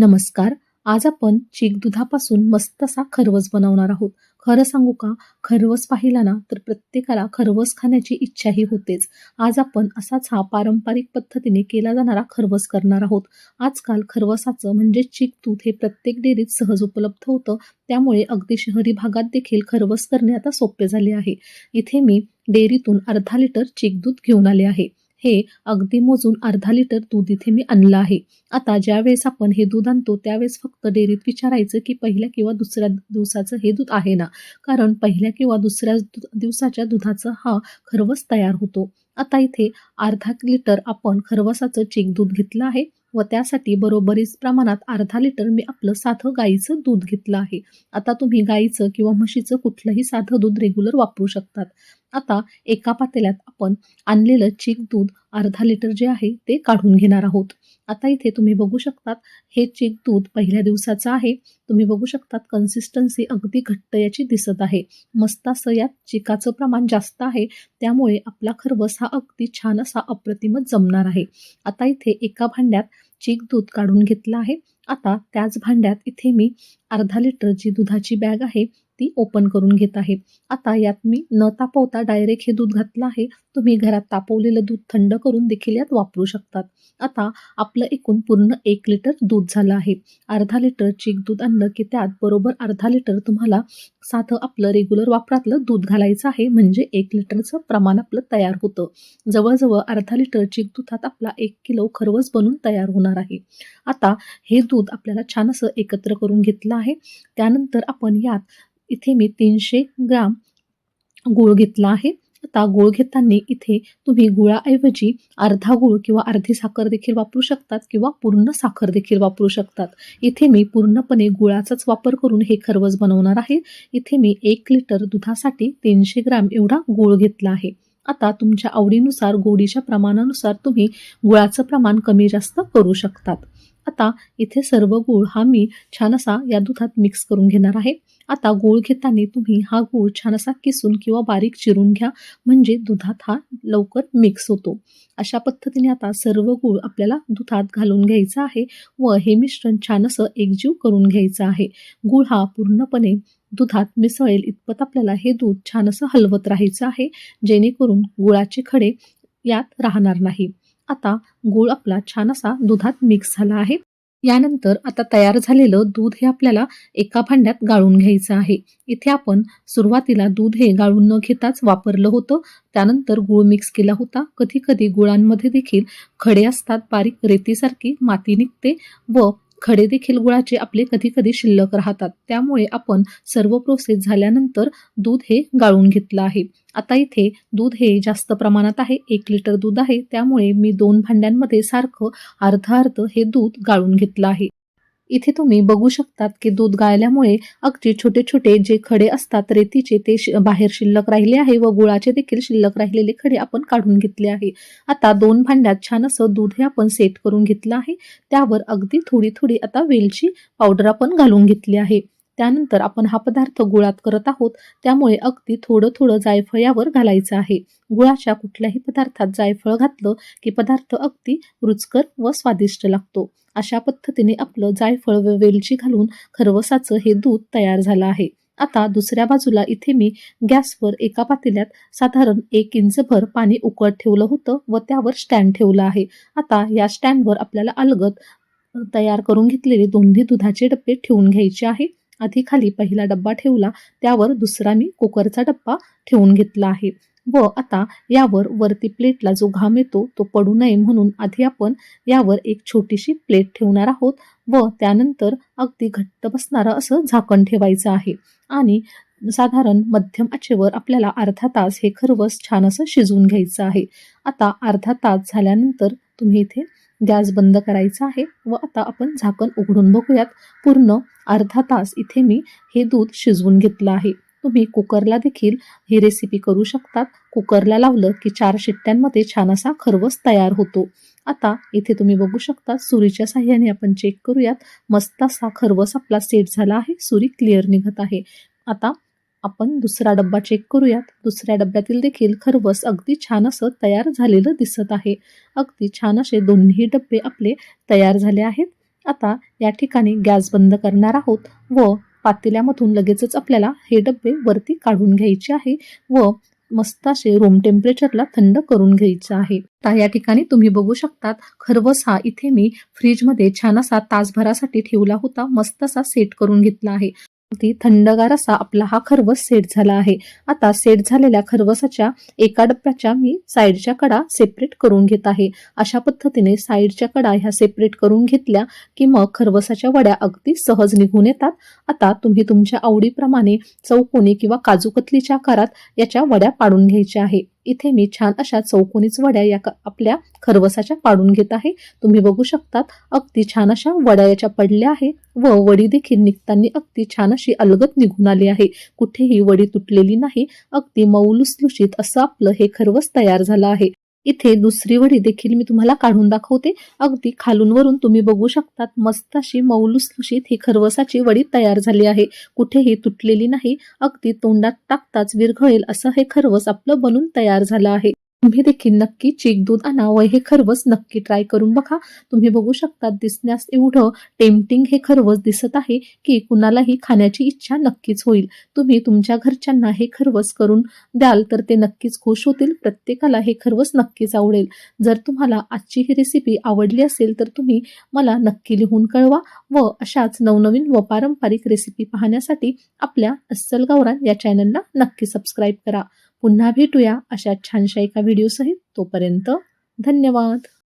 नमस्कार. आज आपण चीक दुधापासून मस्त असा खरवस बनवणार आहोत. खरं सांगू का? खरवस पाहिला ना तर प्रत्येकाला खरवस खाण्याची इच्छाही होतेच. आज आपण असाच हा पारंपरिक पद्धतीने केला जाणारा खरवस करणार आहोत. आजकाल खरवसाचं म्हणजे चीक दूध हे प्रत्येक डेअरीत सहज उपलब्ध होतं. त्यामुळे अगदी शहरी भागात देखील खरवस करणे आता सोपे झाले आहे. इथे मी डेअरीतून अर्धा लिटर चीक दूध घेऊन आले आहे. हे अगदी मोजून अर्धा लिटर दूध इथे मी आणलं आहे. आता ज्यावेळेस आपण हे दूध आणतो त्यावेळेस फक्त डेअरीत विचारायचं की पहिल्या किंवा दुसऱ्या दिवसाचं हे दूध आहे ना? कारण पहिल्या किंवा दुसऱ्या दिवसाच्या दुधाचा हा खरवस तयार होतो. आता इथे अर्धा लिटर आपण खरवसाचं चीक दूध घेतलं आहे व त्यासाठी बरोबरीच प्रमाणात अर्धा लिटर मी आपलं साधं गाईचं दूध घेतलं आहे. आता तुम्ही गाईचं किंवा म्हशीचं कुठलंही साधं दूध रेग्युलर वापरू शकतात. आता एका पातेल्यात आपण आणलेलं चीक दूध अर्धा लिटर जे आहे ते काढून घेणार आहोत. आता इथे तुम्ही बघू शकतात हे चीक दूध पहिल्या दिवसाचं आहे. तुम्ही बघू शकतात कन्सिस्टन्सी अगदी घट्ट याची दिसत आहे. मस्त असं यात चिकाचं प्रमाण जास्त आहे. त्यामुळे आपला खरवस हा अगदी छान असा अप्रतिमच जमणार आहे. आता इथे एका भांड्यात चीक दूध काढून घेतलं आहे. आता त्याच भांड्यात इथे मी अर्धा लिटर जी दुधाची बॅग आहे ती ओपन करून घेत आहे. आता यात मी न तापवता डायरेक्ट हे दूध घातलं आहे. तुम्ही घरात तापवलेलं दूध थंड करून देखील यात वापरू शकतात. आता आपलं एकूण पूर्ण एक लिटर दूध झालं आहे. अर्धा लिटर चीक दूध आणलं की त्यात बरोबर अर्धा लिटर तुम्हाला साधं आपलं रेग्युलर वापरातलं दूध घालायचं आहे. म्हणजे एक लिटरचं प्रमाण आपलं तयार होतं. जवळजवळ अर्धा लिटर चीक दुधात आपला एक किलो खरवस बनून तयार होणार आहे. आता हे दूध आपल्याला छान असं एकत्र करून घेतलं आहे. त्यानंतर आपण यात इथे मी तीनशे ग्राम गूळ घेतला आहे. आता गूळ घेताना इथे तुम्ही गुळाऐवजी अर्धा गूळ किंवा अर्धी साखर देखील वापरू शकतात किंवा पूर्ण साखर देखील वापरू शकतात. इथे मी पूर्णपणे गुळाचाच वापर करून हे खरवस बनवणार आहे. इथे मी एक लिटर दुधासाठी तीनशे ग्राम एवढा गूळ घेतला आहे. आता तुमच्या आवडीनुसार गोडीच्या प्रमाणानुसार तुम्ही गुळाचं प्रमाण कमी जास्त करू शकतात. आता इथे सर्व गूळ हा मी छान असा या दुधात मिक्स करून घेणार आहे. आता गूळ घेताना तुम्ही हा गूळ छान असा किसून किंवा बारीक चिरून घ्या. म्हणजे दुधात हा लवकर मिक्स होतो. अशा पद्धतीने आता सर्व गूळ आपल्याला दुधात घालून घ्यायचा आहे व हे मिश्रण छान असं एकजीव करून घ्यायचं आहे. गूळ हा पूर्णपणे दुधात मिसळेल इतपत आपल्याला हे दूध छान असं हलवत राहायचं आहे. जेणेकरून गुळाचे खडे यात राहणार नाही. आता गूळ आपला छान असा दुधात मिक्स झाला आहे. यानंतर आता तयार झालेलं दूध हे आपल्याला एका भांड्यात गाळून घ्यायचं आहे. इथे आपण सुरुवातीला दूध हे गाळून न घेताच वापरलं होतं. त्यानंतर गूळ मिक्स केला होता. कधी कधी गुळांमध्ये देखील खडे असतात बारीक रेतीसारखी माती निघते व खडे देखील गुळाचे आपले कधी कधी शिल्लक राहतात. त्यामुळे आपण सर्व प्रोसेस झाल्यानंतर दूध हे गाळून घेतलं आहे. आता इथे दूध हे जास्त प्रमाणात आहे. एक लिटर दूध आहे. त्यामुळे मी दोन भांड्यांमध्ये सारखं अर्ध अर्ध हे दूध गाळून घेतलं आहे. इथे तुम्ही बघू शकतात की दूध गाळल्यामुळे अगदी छोटे छोटे जे खडे असतात रेतीचे ते बाहेर शिल्लक राहिले आहे व गुळाचे देखील शिल्लक राहिलेले खडे आपण काढून घेतले आहे. आता दोन भांड्यात छान असं दूध हे आपण सेट करून घेतलं आहे. त्यावर अगदी थोडी थोडी आता वेलची पावडर आपण घालून घेतली आहे. त्यानंतर आपण हा पदार्थ गुळात करत आहोत. त्यामुळे अगदी थोडं थोडं जायफळ यावर घालायचं आहे. गुळाच्या कुठल्याही पदार्थात जायफळ घातलं की पदार्थ अगदी रुचकर व स्वादिष्ट लागतो. अशा पद्धतीने आपलं जायफळ व वेलची घालून खरवसाचं हे दूध तयार झालं आहे. आता दुसऱ्या बाजूला इथे मी गॅसवर एका पातेल्यात साधारण एक इंचभर पाणी उकळत ठेवलं होतं व त्यावर स्टँड ठेवलं आहे. आता या स्टँडवर आपल्याला अलगद तयार करून घेतलेले दोन्ही दुधाचे डबे ठेवून घ्यायचे आहे. आधी खाली पहिला डब्बा ठेवला त्यावर दुसरा मी कुकरचा डब्बा ठेवून घेतला आहे. व आता यावर वरती प्लेटला जो घाम येतो तो पडू नये म्हणून आधी आपण यावर एक छोटीशी प्लेट ठेवणार आहोत व त्यानंतर अगदी घट्ट बसणारं असं झाकण ठेवायचं आहे. आणि साधारण मध्यम आचेवर आपल्याला अर्धा तास हे खरवस छान असं शिजवून घ्यायचं आहे. आता अर्धा तास झाल्यानंतर तुम्ही इथे गॅस बंद करायचा आहे व आता आपण झाकण उघडून बघूयात. पूर्ण अर्धा तास इथे मी हे दूध शिजवून घेतलं आहे. तुम्ही कुकरला देखील ही रेसिपी करू शकतात. कुकरला लावलं की चार शिट्ट्यांमध्ये छान असा खरवस तयार होतो. आता इथे तुम्ही बघू शकता सुरीच्या साह्याने आपण चेक करूयात. मस्त असा खरवस आपला सेट झाला आहे. सुरी क्लिअर निघत आहे. आता आपण दुसरा डब्बा चेक करूयात. दुसऱ्या डब्यातील देखील खरवस अगदी छान असं तयार झालेलं दिसत आहे. अगदी छान असे दोन्ही डब्बे आपले तयार झाले आहेत. आता या ठिकाणी गॅस बंद करणार आहोत व पातेल्यामधून लगेचच आपल्याला हे डब्बे वरती काढून घ्यायचे आहे व मस्त असे रूम टेम्परेचरला थंड करून घ्यायचं आहे. आता या ठिकाणी तुम्ही बघू शकतात खरवस हा इथे मी फ्रीजमध्ये छान असा तासभरासाठी ठेवला होता. मस्त असा सेट करून घेतला आहे. अगदी थंडगार असा आपला हा खरवस सेट झाला आहे. आता सेट झालेल्या खरवसाच्या एका डब्याच्या मी साईडच्या कडा सेपरेट करून घेत आहे. अशा पद्धतीने साईडच्या कडा ह्या सेपरेट करून घेतल्या की मग खरवसाच्या वड्या अगदी सहज निघून येतात. आता तुम्ही तुमच्या आवडीप्रमाणे चौकोनी किंवा काजूकतलीच्या आकारात याच्या वड्या पाडून घ्यायच्या आहे. इथे मी छान अशा चौकोनीच वड्या या आपल्या खरवसाच्या पाडून घेत आहे. तुम्ही बघू शकतात अगदी छान अशा वड्या याच्या पडल्या आहे व वडी देखील निघताना अगदी छान अशी अलगत निघून आली आहे. कुठेही वडी तुटलेली नाही अगदी मऊ लुसलुशीत असं आपलं हे खरवस तयार झालं आहे. इथे दुसरी वडी देखील मी तुम्हाला काढून दाखवते. अगदी खालून वरून तुम्ही बघू शकतात मस्त अशी मौलुसलुशीत ही खरवसाची वडी तयार झाली आहे. कुठेही तुटलेली नाही अगदी तोंडात टाकताच विरघळेल असं हे खरवस आपलं बनून तयार झालं आहे. तुम्ही देखील नक्की चीक दूध आणा व हे खरवस नक्की ट्राय करून बघा. तुम्ही बघू शकता दिसण्यास एवढं टेम्पटिंग हे खरवस दिसत आहे की कुणालाही खाण्याची इच्छा नक्कीच होईल. तुम्ही तुमच्या घरच्यांना हे खरवस करून द्याल तर ते नक्कीच खुश होतील. प्रत्येकाला हे खरवस नक्कीच आवडेल. जर तुम्हाला आजची ही रेसिपी आवडली असेल तर तुम्ही मला नक्की लिहून कळवा व अशाच नवनवीन व पारंपरिक रेसिपी पाहण्यासाठी आपल्या अस्सल गावरान या चॅनलला नक्की सबस्क्राईब करा. पुन्हा भेटूया अशा छानशा एका व्हिडिओसहित तोपर्यंत धन्यवाद.